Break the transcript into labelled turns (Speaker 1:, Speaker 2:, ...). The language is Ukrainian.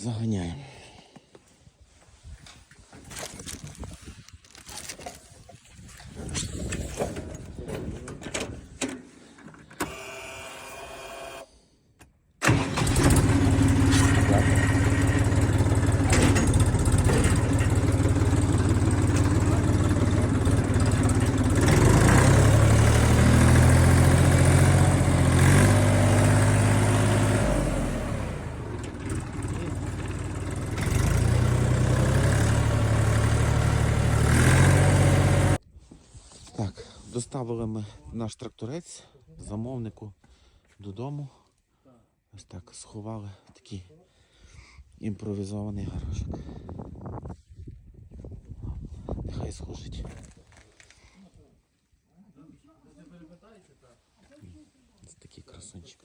Speaker 1: заганяємо. Так, доставили ми наш тракторець замовнику додому. Ось так сховали такий імпровізований гаражик. Нехай служить. Ось такий красунчик.